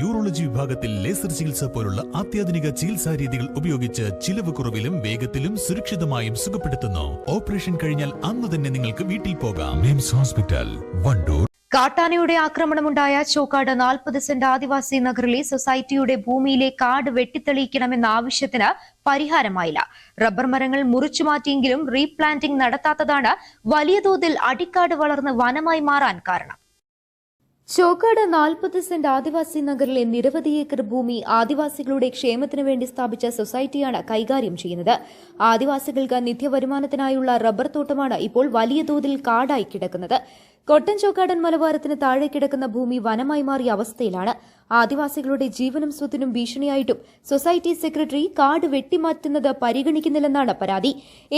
Urology വിഭാഗത്തിൽ laser ചികിത്സ പോലുള്ള അത്യാധുനിക ചികിത്സാ രീതികൾ ഉപയോഗിച്ച് ചിലവ് കുറവിലും വേഗത്തിലും സുരക്ഷിതമായും സുഖപ്പെടുത്തുന്നു. ഓപ്പറേഷൻ കഴിഞ്ഞാൽ അന്ന് തന്നെ നിങ്ങൾക്ക് വീട്ടിൽ പോകാം. മിംസ് ഹോസ്പിറ്റൽ വണ്ടൂർ. കാട്ടാനയുടെ ആക്രമണമുണ്ടായ ചോക്കാട് നാൽപ്പത് സെന്റ് ആദിവാസി നഗറിലെ സൊസൈറ്റിയുടെ ഭൂമിയിലെ കാട് വെട്ടിത്തെളിയിക്കണമെന്ന ആവശ്യത്തിന് പരിഹാരമായില്ല. റബ്ബർ മരങ്ങൾ മുറിച്ചു മാറ്റിയെങ്കിലും റീപ്ലാന്റിംഗ് നടത്താത്തതാണ് വലിയ തോതിൽ അടിക്കാട് വളർന്ന് വനമായി മാറാൻ കാരണം. ചോക്കാട് നാൽപ്പത് സെന്റ് ആദിവാസി നഗറിലെ നിരവധി ഏക്കർ ഭൂമി ആദിവാസികളുടെ ക്ഷേമത്തിനു വേണ്ടി സ്ഥാപിച്ച സൊസൈറ്റിയാണ് കൈകാര്യം ചെയ്യുന്നത്. ആദിവാസികൾക്ക് നിത്യവരുമാനത്തിനായുള്ള റബ്ബർ തോട്ടമാണ് ഇപ്പോൾ വലിയ തോതിൽ കാടായി കിടക്കുന്നത്. കൊട്ടൻ ചോക്കാടൻ മലബാരത്തിന് താഴെ കിടക്കുന്ന ഭൂമി വനമായി മാറിയ അവസ്ഥയിലാണ്. ആദിവാസികളുടെ ജീവനും സ്വത്തിനും ഭീഷണിയായിട്ടും സൊസൈറ്റി സെക്രട്ടറി കാട് വെട്ടിമാറ്റുന്നത് പരിഗണിക്കുന്നില്ലെന്നാണ് പരാതി.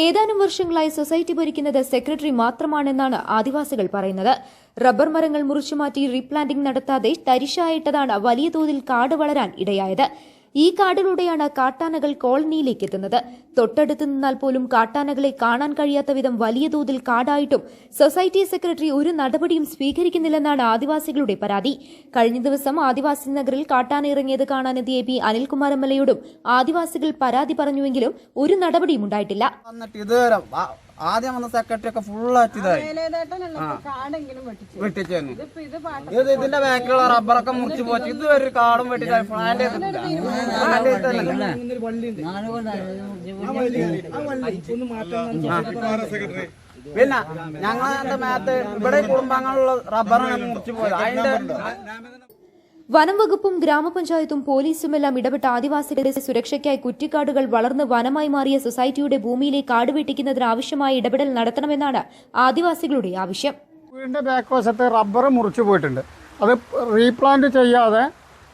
ഏതാനും വർഷങ്ങളായി സൊസൈറ്റി ഭരിക്കുന്നത് സെക്രട്ടറി മാത്രമാണെന്നാണ് ആദിവാസികൾ പറയുന്നത്. റബ്ബർ മരങ്ങൾ മുറിച്ചുമാറ്റി റീപ്ലാന്റിംഗ് നടത്താതെ തരിശായിട്ടതാണ് വലിയ തോതിൽ കാട് വളരാൻ ഇടയായത്. ഈ കാടിലൂടെയാണ് കാട്ടാനകൾ കോളനിയിലേക്ക് എത്തുന്നത്. തൊട്ടടുത്ത് നിന്നാൽ പോലും കാട്ടാനകളെ കാണാൻ കഴിയാത്ത വിധം വലിയ തോതിൽ കാടായിട്ടും സൊസൈറ്റി സെക്രട്ടറി ഒരു നടപടിയും സ്വീകരിക്കുന്നില്ലെന്നാണ് ആദിവാസികളുടെ പരാതി. കഴിഞ്ഞ ദിവസം ആദിവാസി നഗറിൽ കാട്ടാന ഇറങ്ങിയത് കാണാനെത്തിയ പി അനിൽകുമാർ എം എൽ എയോടും ആദിവാസികൾ പരാതി പറഞ്ഞുവെങ്കിലും ഒരു നടപടിയും ഉണ്ടായിട്ടില്ല. ആദ്യം വന്ന സെക്രട്ടറി ഒക്കെ ഫുള്ളായിട്ട് ഇതായി. വെട്ടിച്ചു ഇത് ഇത് ഇതിന്റെ ബാക്കിലുള്ള റബ്ബറൊക്കെ മുറിച്ചു പോച്ചു ഇതുവരെ ഒരു കാടും പ്ലാന്റ് ചെയ്തിട്ടില്ല. പിന്നെ ഞങ്ങളെ മേത്ത് ഇവിടെ കുടുംബങ്ങളുള്ള റബ്ബറാണ് മുറിച്ചു പോയത്. അതിന്റെ വനം വകുപ്പും ഗ്രാമപഞ്ചായത്തും പോലീസുമെല്ലാം ഇടപെട്ട ആദിവാസികളുടെ സുരക്ഷയ്ക്കായി കുറ്റിക്കാടുകൾ വളർന്ന് വനമായി മാറിയ സൊസൈറ്റിയുടെ ഭൂമിയിലെ കാട് വെട്ടിക്കുന്നതിന് ആവശ്യമായ ഇടപെടൽ നടത്തണമെന്നാണ് ആദിവാസികളുടെ ആവശ്യം. വീടിന്റെ ബാക്ക് വശത്ത് റബ്ബർ മുറിച്ചു പോയിട്ടുണ്ട്. അത് റീപ്ലാന്റ് ചെയ്യാതെ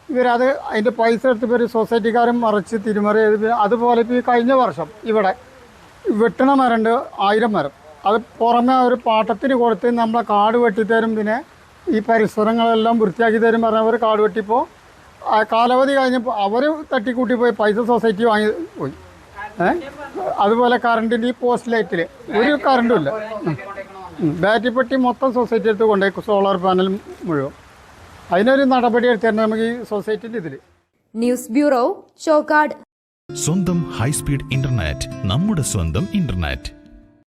ഇവരത് അതിന്റെ പൈസ എടുത്ത് ഇവർ സൊസൈറ്റിക്കാരും മറിച്ച് തിരിമറി അതുപോലെ ഇപ്പോൾ ഈ കഴിഞ്ഞ വർഷം ഇവിടെ വെട്ടണ മരണ്ട് ആയിരം മരം. അത് പുറമെ ഒരു പാട്ടത്തിന് കൊടുത്ത് നമ്മളെ കാട് വെട്ടിത്തരും പിന്നെ ഈ പരിസരങ്ങളെല്ലാം വൃത്തിയാക്കി തരും പറഞ്ഞ അവർ കാട് വെട്ടിപ്പോൾ ആ കാലാവധി കഴിഞ്ഞപ്പോൾ അവർ തട്ടിക്കൂട്ടി പോയി പൈസ സൊസൈറ്റി വാങ്ങി പോയി. ഏ? അതുപോലെ കറണ്ടിന്റെ ഈ പോസ്റ്റ് ലൈറ്റിൽ ഒരു കറണ്ടും ഇല്ല. ബാറ്ററി പെട്ടി മൊത്തം സൊസൈറ്റി എടുത്ത് കൊണ്ടുപോയി സോളാർ പാനൽ മുഴുവൻ. അതിനൊരു നടപടി എടുത്തിരുന്നു നമുക്ക് ഈ സൊസൈറ്റിന്റെ ഇതിൽ ന്യൂസ് ബ്യൂറോ ചോക്കാട്. സ്വന്തം ഹൈസ്പീഡ് ഇന്റർനെറ്റ് നമ്മുടെ സ്വന്തം ഇന്റർനെറ്റ്.